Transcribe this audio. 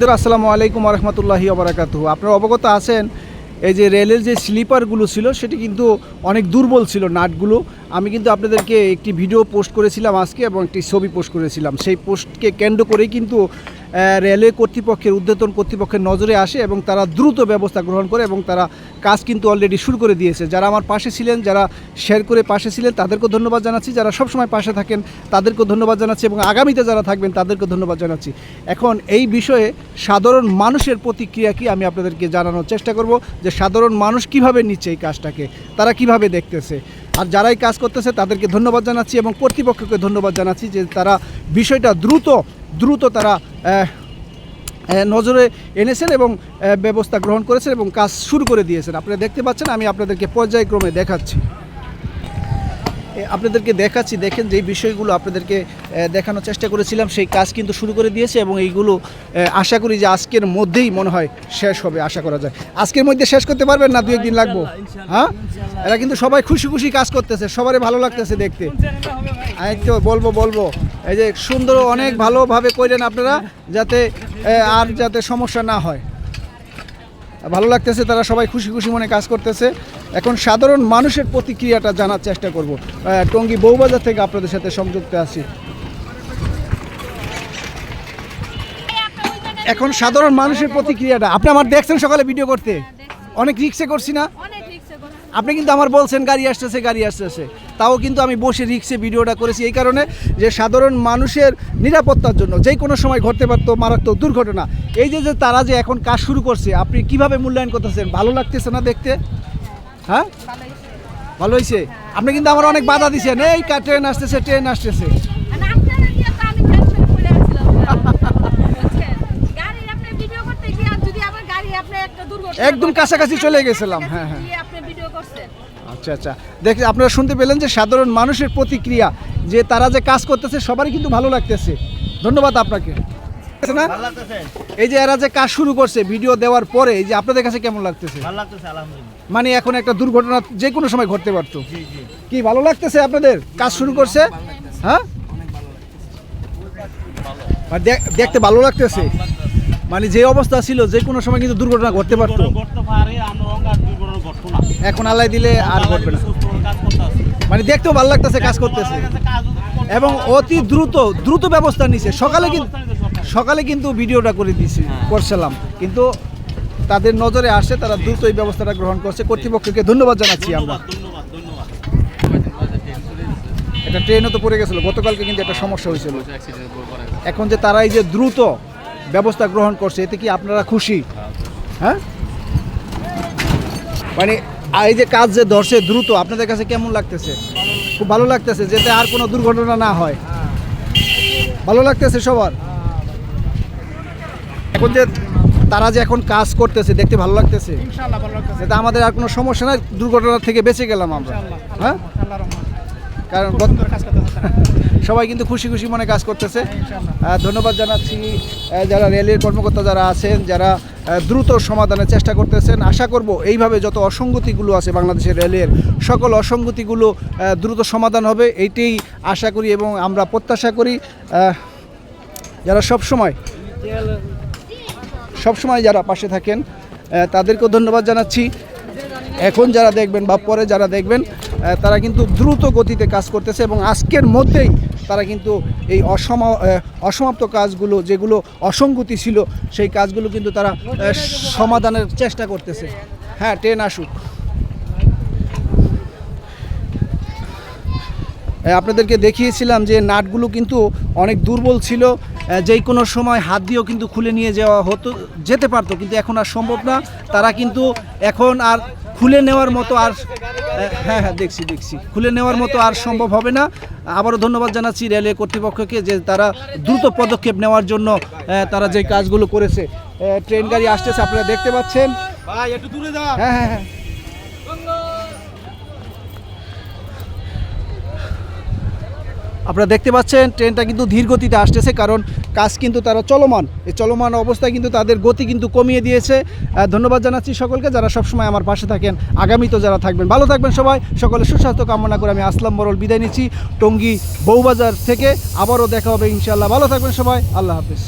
আসসালামু আলাইকুম রহমতুল্লাহি আবরাকাত আপনারা অবগত আছেন, এই যে রেলের যে স্লিপারগুলো ছিল, সেটি কিন্তু অনেক দুর্বল ছিল নাটগুলো। আমি কিন্তু আপনাদেরকে একটি ভিডিও পোস্ট করেছিলাম আজকে এবং একটি ছবি পোস্ট করেছিলাম। সেই পোস্টকে কেন্দ্র করেই কিন্তু রেলওয়ে কর্তৃপক্ষের, উদ্যতন কর্তৃপক্ষের নজরে আসে এবং তারা দ্রুত ব্যবস্থা গ্রহণ করে এবং তারা কাজ কিন্তু অলরেডি শুরু করে দিয়েছে। যারা আমার পাশে ছিলেন, যারা শেয়ার করে পাশে ছিলেন, তাদেরকেও ধন্যবাদ জানাচ্ছি। যারা সবসময় পাশে থাকেন, তাদেরকেও ধন্যবাদ জানাচ্ছি এবং আগামীতে যারা থাকবেন তাদেরকে ধন্যবাদ জানাচ্ছি। এখন এই বিষয়ে সাধারণ মানুষের প্রতিক্রিয়া কি আমি আপনাদেরকে জানানোর চেষ্টা করব যে সাধারণ মানুষ কীভাবে নিচ্ছে এই কাজটাকে, তারা কীভাবে দেখতেছে। আর যারাই কাজ করতেছে, তাদেরকে ধন্যবাদ জানাচ্ছি এবং কর্তৃপক্ষকে ধন্যবাদ জানাচ্ছি যে তারা বিষয়টা দ্রুত দ্রুত তারা নজরে এনেছেন এবং ব্যবস্থা গ্রহণ করেছেন এবং কাজ শুরু করে দিয়েছেন। আপনারা দেখতে পাচ্ছেন, আমি আপনাদেরকে পর্যায়ক্রমে দেখাচ্ছি। আপনাদেরকে দেখাচ্ছি দেখেন যেই বিষয়গুলো আপনাদেরকে দেখানোর চেষ্টা করেছিলাম সেই কাজ কিন্তু শুরু করে দিয়েছে এবং এইগুলো আশা করি যে আজকের মধ্যেই মনে হয় শেষ হবে আশা করা যায়। আজকের মধ্যে শেষ করতে পারবেন না দু একদিন লাগবো? হ্যাঁ? এরা কিন্তু সবাই খুশি খুশি কাজ করতেছে সবারই ভালো লাগতেছে দেখতে। আমি তো বলব বলব এই যে সুন্দর অনেক ভালোভাবে করেন আপনারা যাতে আর যাতে সমস্যা না হয়। ভালো লাগতেছে, তারা সবাই খুশি খুশি মনে কাজ করতেছে। এখন সাধারণ মানুষের প্রতিক্রিয়াটা জানার চেষ্টা করব। টঙ্গী বৌবাজার থেকে আপনাদের সাথে সংযুক্ত আছি। এখন সাধারণ মানুষের প্রতিক্রিয়াটা, আপনি আমার দেখছেন সকালে ভিডিও করতে? অনেক রিক্সে করছি না? আপনি কিন্তু আমার বলছেন গাড়ি আসতেছে গাড়ি আসতেছে। তাও কিন্তু আমি বসে রিক্সে ভিডিওটা করেছি। এই কারণে যে সাধারণ মানুষের নিরাপত্তার জন্য যে কোনো সময় ঘটতে পারতো মারাত্মক দুর্ঘটনা এই যে যে তারা যে এখন কাজ শুরু করছে আপনি কীভাবে মূল্যায়ন করতেছেন? ভালো লাগতেছে না দেখতে? হ্যাঁ? ভালো হয়েছে আপনি কিন্তু আমার অনেক বাধা দিচ্ছেন এই ট্রেন আসতেছে ট্রেন আসতেছে। একদম কাছাকাছি চলে গেছিলাম, হ্যাঁ, হ্যাঁ। গিয়ে আপনি ভিডিও করছেন আচ্ছা আচ্ছা। দেখে আপনারা শুনতে পেলেন যে সাধারণ মানুষের প্রতিক্রিয়া যে তারা যে কাজ করতেছে সবারই কিন্তু ভালো লাগতেছে। ধন্যবাদ আপনাকে। না? এই যে এরা যে কাজ শুরু করছে ভিডিও দেওয়ার পরে এই যে আপনাদের কাছে কেমন লাগতেছে? মানে এখন একটা দুর্ঘটনা যে কোনো সময় ঘটতে পারতো। কি ভালো লাগতেছে আপনাদের? কাজ শুরু করছে? হ্যাঁ? দেখ- দেখতে ভালো লাগতেছে। মানে যে অবস্থা ছিল যে কোনো সময় কিন্তু দুর্ঘটনা ঘটতে পারতো দুর্ঘটনা ঘটতে পারে আমরা অঙ্গার দুর্ঘটনা ঘটতো না এখন আল্লাহ দিলে আর ঘটবে না। মানে দেখতেও ভালো লাগতেছে কাজ করতেছে। এবং অতি দ্রুত দ্রুত ব্যবস্থা নিছে। সকালে কিন্তু সকালে কিন্তু ভিডিওটা করে দিয়েছি করছিলাম। কিন্তু তাদের নজরে আসে তারা দ্রুত এই ব্যবস্থাটা গ্রহণ করছে। কর্তৃপক্ষকে ধন্যবাদ জানাচ্ছি আমরা। একটা ট্রেনও তো পড়ে গেছিল। গতকালকে কিন্তু একটা সমস্যা হয়েছিল। এখন যে তারা এই যে দ্রুত ব্যবস্থা গ্রহণ করছে এতে কি আপনারা খুশি? হ্যাঁ? মানে আ- এই যে কাজ যে ধরছে দ্রুত আপনাদের কাছে কেমন লাগতেছে? খুব ভালো লাগতেছে যাতে আর কোনো দুর্ঘটনা না হয়। ভালো লাগতেছে সবার? এখন যে তারা যে এখন কাজ করতেছে দেখতে ভালো লাগতেছে? আমাদের আর কোনো সমস্যা নাই দুর্ঘটনা থেকে বেঁচে গেলাম আমরা। হ্যাঁ? কারণ সবাই কিন্তু খুশি খুশি মনে কাজ করতেছে। ধন্যবাদ জানাচ্ছি যারা রেলের কর্মকর্তা যারা আছেন, যারা দ্রুত সমাধানের চেষ্টা করতেছেন। আশা করব এইভাবে যত অসঙ্গতিগুলো আছে বাংলাদেশের রেলের সকল অসঙ্গতিগুলো দ্রুত সমাধান হবে, এইটাই আশা করি এবং আমরা প্রত্যাশা করি। যারা সব সময় সবসময় যারা পাশে থাকেন তাদেরকেও ধন্যবাদ জানাচ্ছি। এখন যারা দেখবেন বা পরে যারা দেখবেন তারা কিন্তু দ্রুত গতিতে কাজ করতেছে এবং আজকের মধ্যেই তারা কিন্তু এই অসমা অসমাপ্ত কাজগুলো, যেগুলো অসঙ্গতি ছিল, সেই কাজগুলো কিন্তু তারা সমাধানের চেষ্টা করতেছে। হ্যাঁ ট্রেন আসুক। আপনাদেরকে দেখিয়েছিলাম যে নাটগুলো কিন্তু অনেক দুর্বল ছিল। যেই কোনো সময় হাত দিয়েও কিন্তু খুলে নিয়ে যাওয়া হতো, যেতে পারতো, কিন্তু এখন আর সম্ভব না। তারা কিন্তু এখন আর খুলে নেওয়ার মতো আর এ, হ্যাঁ হ্যাঁ দেখছি দেখছি। খুলে নেওয়ার মতো আর সম্ভব হবে না। আবারও ধন্যবাদ জানাচ্ছি রেলওয়ে কর্তৃপক্ষকে যে তারা দ্রুত পদক্ষেপ নেওয়ার জন্য তারা যে কাজগুলো করেছে। ট্রেন গাড়ি আসতেছে আপনারা দেখতে পাচ্ছেন। হ্যাঁ হ্যাঁ হ্যাঁ। আপনারা দেখতে পাচ্ছেন ট্রেনটা কিন্তু ধীর গতিতে আসতেছে, কারণ কাজ কিন্তু তারা চলমান। এই চলমান অবস্থায় কিন্তু তাদের গতি কিন্তু কমিয়ে দিয়েছে। ধন্যবাদ জানাচ্ছি সকলকে যারা সবসময় আমার পাশে থাকেন। আগামী তো যারা থাকবেন, ভালো থাকবেন সবাই। সকলে সুস্বাস্থ্য কামনা করে আমি আসলাম বরল বিদায় নিচ্ছি। টঙ্গী বউবাজার থেকে আবারও দেখা হবে ইনশাল্লাহ ভালো থাকবেন সবাই। আল্লাহ হাফিজ।